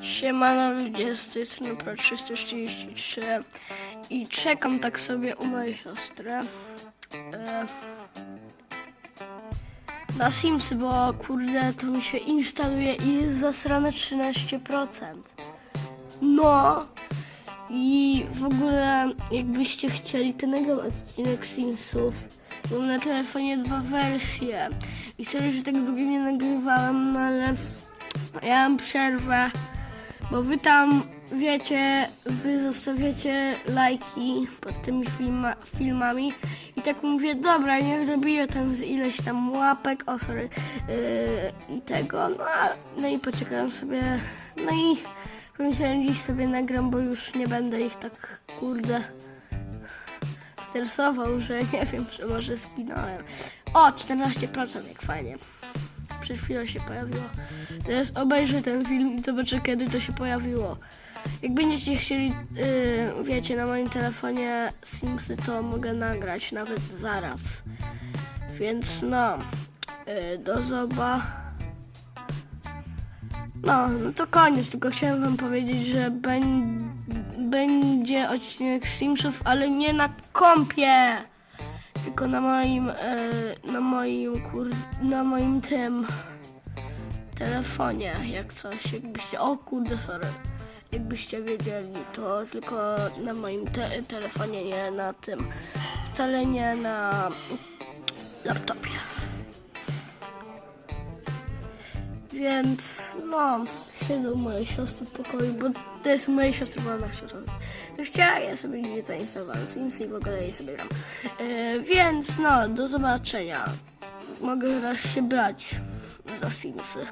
Siemano ludzie, z tej strony Pro 333 i czekam tak sobie u mojej siostry e, na Simsy, bo kurde to mi się instaluje i jest zasrane 13%. No i w ogóle jakbyście chcieli, to nagram odcinek Simsów. Mam na telefonie dwa wersje i sorry, że tak długo nie nagrywałem, no ale ja mam przerwę, bo wy tam wiecie, wy zostawiacie lajki pod tymi filma, filmami i tak mówię, dobra, niech robię tam z ileś tam łapek, o sorry, yy, i tego, no, no i poczekałem sobie, no i pomyślałem, dziś sobie nagram, bo już nie będę ich tak, kurde, stresował, że nie wiem, że może zginąłem. O, 14%, jak fajnie. Przed chwilą się pojawiło. Teraz obejrzę ten film i zobaczę kiedy to się pojawiło. Jak będziecie chcieli, yy, wiecie, na moim telefonie Simsy, to mogę nagrać nawet zaraz. Więc no, yy, do zoba. No, no to koniec, tylko chciałem wam powiedzieć, że będ, będzie odcinek Simsów, ale nie na kompie, tylko na moim, e, na moim kur, na moim tym telefonie, jak coś, jakbyście, o kurde, sorry, jakbyście wiedzieli, to tylko na moim te, telefonie, nie na tym, wcale nie na laptopie. Więc no, siedzę u mojej siostry w pokoju, bo to jest u mojej siostry, bo ona siostra. To chciała, ja sobie nie zainstalowałem Simsy i w ogóle jej sobie gram. E, więc no, do zobaczenia. Mogę zaraz się brać za Simsy.